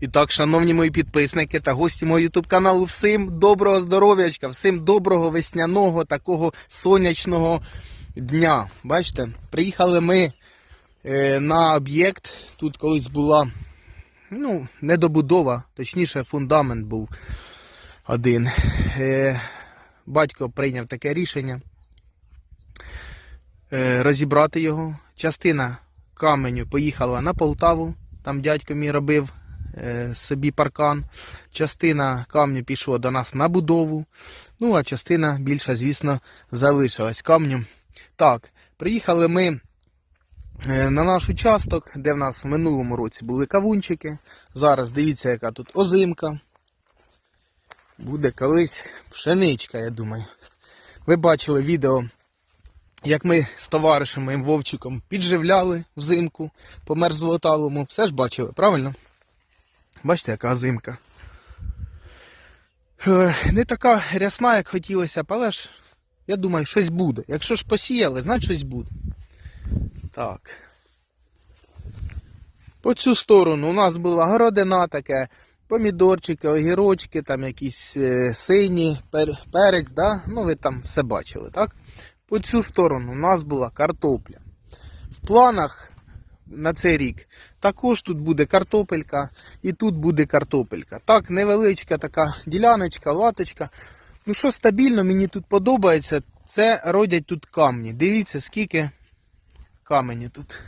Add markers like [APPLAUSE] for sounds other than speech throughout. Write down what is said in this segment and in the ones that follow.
І так, шановні мої підписники та гості мого ютуб каналу, всім доброго здоров'ячка, всім доброго весняного такого сонячного дня. Бачите, приїхали ми е, на об'єкт. Тут колись була ну, недобудова, точніше, фундамент був один. Е, батько прийняв таке рішення е, розібрати його. Частина каменю поїхала на Полтаву, там дядько мій робив собі паркан. Частина камню пішла до нас на будову. Ну, а частина більша, звісно, залишилась камню. Так, приїхали ми е, на наш участок, де в нас в минулому році були кавунчики. Зараз дивіться, яка тут озимка. Буде колись пшеничка, я думаю. Ви бачили відео, як ми з товаришем моїм Вовчиком підживляли взимку по мерзлоталому. Все ж бачили, правильно? Бачите, яка зимка. Е, Не така рясна, як хотілося але ж я думаю, щось буде. Якщо ж посіяли, значить щось буде. Так. По цю сторону у нас була городина таке, помідорчики, огірочки, там якісь е, сині, пер, перець, да? ну ви там все бачили, так? По цю сторону у нас була картопля. В планах на цей рік також тут буде картопелька і тут буде картопелька. Так, невеличка така діляночка, латочка. Ну що стабільно, мені тут подобається, це родять тут камні. Дивіться, скільки камені тут.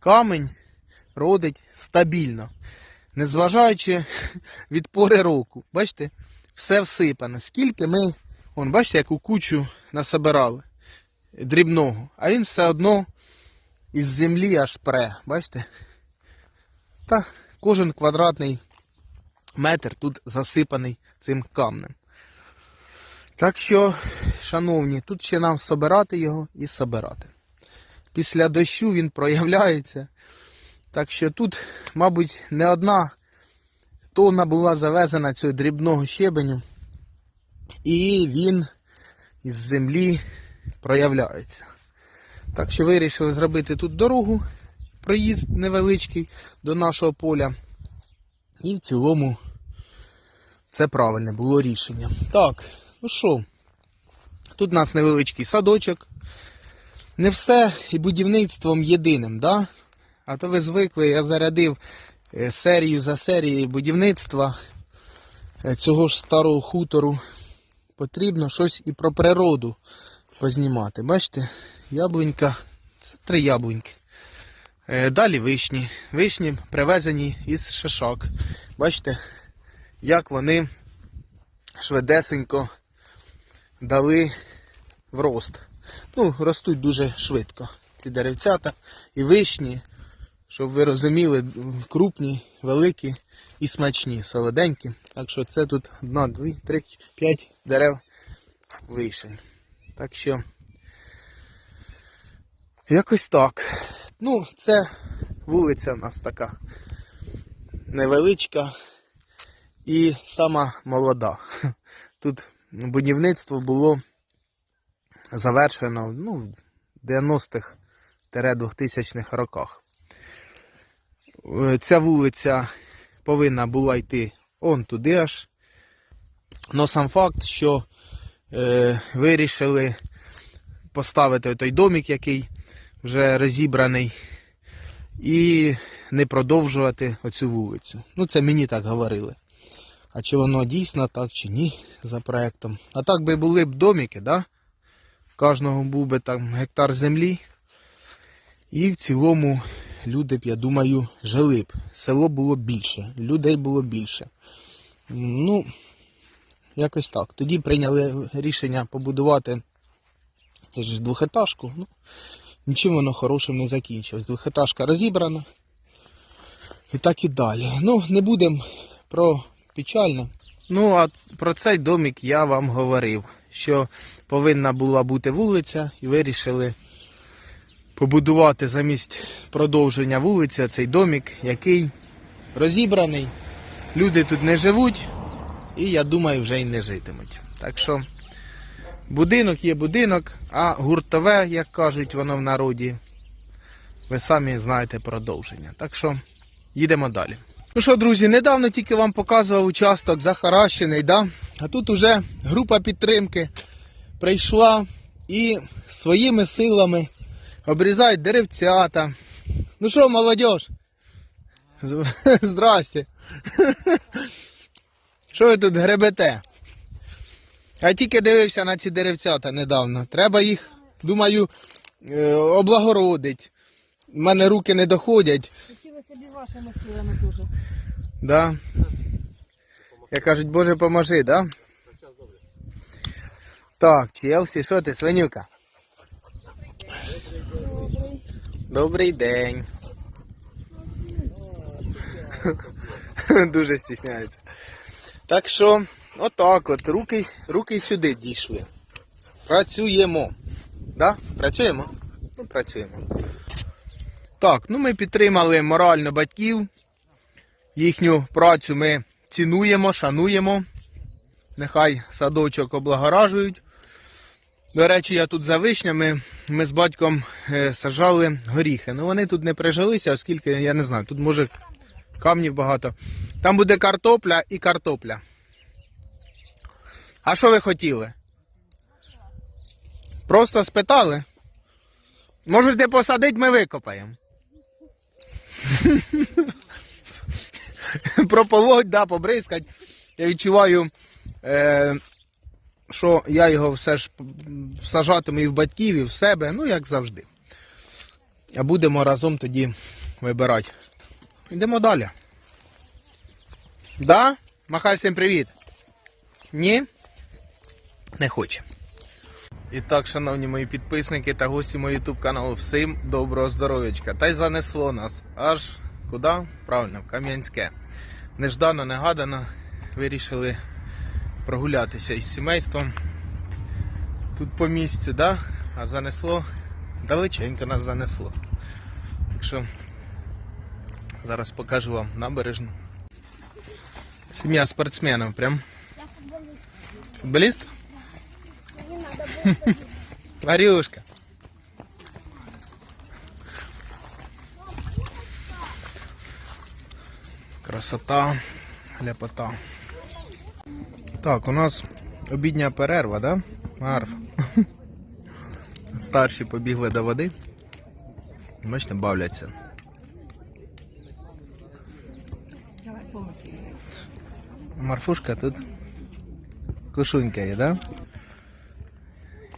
Камень родить стабільно. Незважаючи [LAUGHS] від пори року. Бачите, все всипане. Скільки ми, вон, бачите, яку кучу насобирали дрібного, а він все одно із землі аж пре. Бачите? Та кожен квадратний метр тут засипаний цим камнем. Так що, шановні, тут ще нам собирати його і собирати. Після дощу він проявляється. Так що тут, мабуть, не одна тонна була завезена цього дрібного щебеню, і він із землі проявляється. Так що вирішили зробити тут дорогу, проїзд невеличкий до нашого поля. І в цілому це правильне було рішення. Так, ну що, тут у нас невеличкий садочок. Не все і будівництвом єдиним, да? А то ви звикли, я зарядив е, серію за серією будівництва е, цього ж старого хутору. Потрібно щось і про природу познімати. Бачите, яблунька, це три яблуньки. Е, Далі вишні. Вишні привезені із шишак. Бачите, як вони швидесенько дали в рост. Ну, ростуть дуже швидко. Ці деревцята і вишні, щоб ви розуміли, крупні, великі і смачні, солоденькі. Так що це тут одна, дві, три, п'ять дерев вишень. Так що якось так. Ну, це вулиця у нас така невеличка і сама молода. [LAUGHS] Тут будівництво було завершено ну, в 90-х 2000-х роках. Е, Ця вулиця повинна була йти он туди аж. Но сам факт, що е, вирішили поставити той домик, який вже розібраний, і не продовжувати оцю вулицю. Ну, це мені так говорили. А чи воно дійсно так чи ні за проектом. А так би були б домики, да? Кожного був би там гектар землі. І в цілому люди б, я думаю, жили б. Село було більше, людей було більше. Ну, якось так. Тоді прийняли рішення побудувати це ж двохетажку. Ну, нічим воно хорошим не закінчилось. Двохетажка розібрана. І так і далі. Ну, не будемо про печальне. Ну, а про цей домик я вам говорив, що повинна була бути вулиця, і вирішили побудувати замість продовження вулиці цей домик, який розібраний. Люди тут не живуть, і я думаю, вже й не житимуть. Так що будинок є будинок, а гуртове, як кажуть воно в народі, ви самі знаєте продовження. Так що їдемо далі. Ну що, друзі, недавно тільки вам показував участок захаращений, да? а тут уже група підтримки прийшла і своїми силами обрізають деревцята. Ну що, молодь? [LAUGHS] Здрасте. [LAUGHS] Що ви тут гребете? Я тільки дивився на ці деревцята недавно. Треба їх, думаю, е, облагородить. У мене руки не доходять. Хотіла собі вашими силами теж. Да. Як кажуть, Боже, поможи, да? Так, Челсі, що ти, свинюка? Добрий день. [LAUGHS] Дуже стісняється. Так що, отак от, руки, руки сюди дійшли. Працюємо. Да? Працюємо? Ну, працюємо. Так, ну ми підтримали морально батьків. Їхню працю ми цінуємо, шануємо. Нехай садочок облагоражують. До речі, я тут за вишнями. Ми з батьком е, саджали горіхи. Ну вони тут не прижилися, оскільки, я не знаю, тут може камнів багато. Там буде картопля і картопля. А що ви хотіли? Просто спитали. Можете посадити, ми викопаємо. [LAUGHS] прополоть, да, побризкать. Я відчуваю, е, що я його все ж всажатиму і в батьків, і в себе, ну як завжди. А будемо разом тоді вибирати. Йдемо далі. Да? Махай всім привіт. Ні? Не хоче. І так, шановні мої підписники та гості мого YouTube каналу, всім доброго здоров'ячка. Та й занесло нас аж куди? Правильно, в Кам'янське. Неждано, негадано вирішили прогулятися із сімейством. Тут по місцю, да? а занесло, далеченько нас занесло. Так що зараз покажу вам набережну. Сім'я спортсменів прям. Я футболист. Футболіст? Мені надо було Варюшка. Красота, ляпота. Так, у нас обідня перерва, да? Марф. Старші побігли до води. Бачите, бавляться. Марфушка тут кушунькає, да?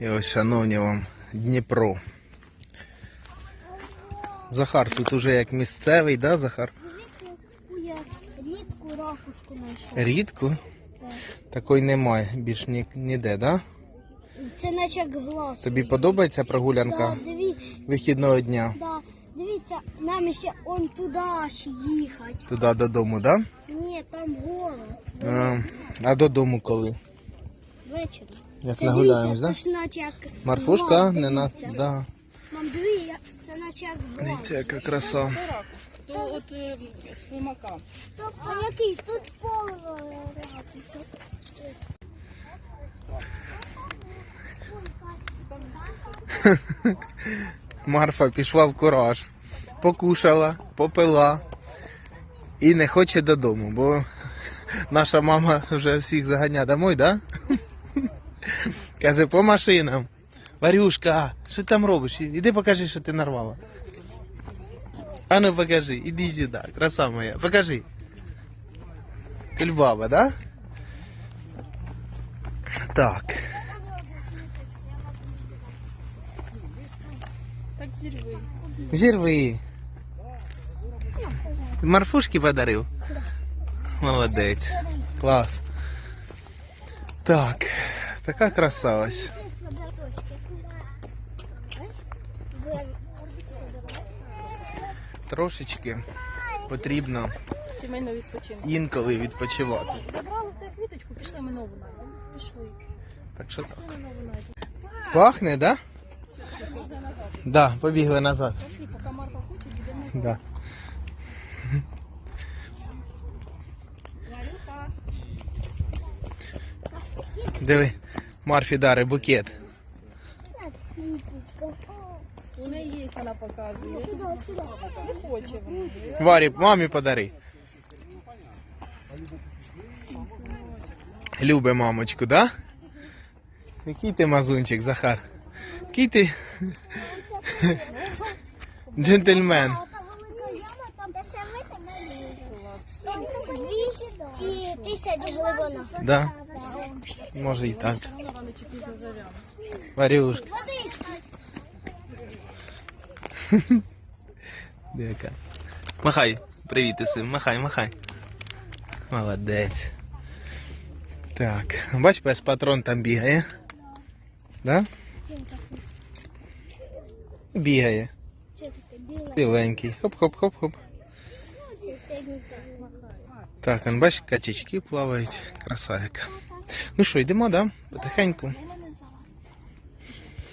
І ось, шановні вам, Дніпро. Захар тут уже як місцевий, да, Захар? я рідку ракушку знайшов. Рідко. Такої немає більш ні, ніде, да? Це наче як глаз. Тобі подобається прогулянка Да, диві, вихідного дня? да, дивіться, нам ще он туди аж їхати. Туди додому, да? Ні, там голод. А, а додому коли? Ввечері. Як Це нагуляємось, дивіться, да? це наче як Марфушка, не на. дивіться. Да. Мам, диви, я- це наче як. Дивіться, яка краса. То от е, слимака. Тобто який? Тут повно ракушок. [LAUGHS] Марфа пішла в кураж, покушала, попила і не хоче додому, бо наша мама вже всіх заганя домой, да? Каже, по машинам. Варюшка, що ти там робиш? Іди покажи, що ти нарвала. А ну покажи, іди сюди, краса моя, покажи. Кульбаба, да? Так. Так зірви. Зірви. Ти Марфушки подарив? Молодець. Клас. Так, Така краса ось. Трошечки потрібно Сімейно відпочинок. інколи відпочивати. Забрали ту квіточку, пішли ми нову знайдемо. Пішли. Так що так. Ми нову знайдемо. Пахне, да? Да, побігли назад. Пішли, поки Марка хоче, підемо. Да. Диви, Марфі дари букет. У неї є, вона показує. Не хоче вона. Варі, мамі подари. Любе мамочку, да? Який ти мазунчик, Захар? Який ти [LAUGHS] джентльмен. Там де ще ми 200 тисяч глибина. Да? Може і так. Варюш, Води. [LAUGHS] яка. Махай, привіт, Ісим, махай, махай. Молодець. Так, бач, пес патрон там бігає. Да? Бігає. Біленький. Хоп-хоп-хоп-хоп. Так, он бач, качечки плавають. красавіка. Ну що, йдемо, да? Потихеньку.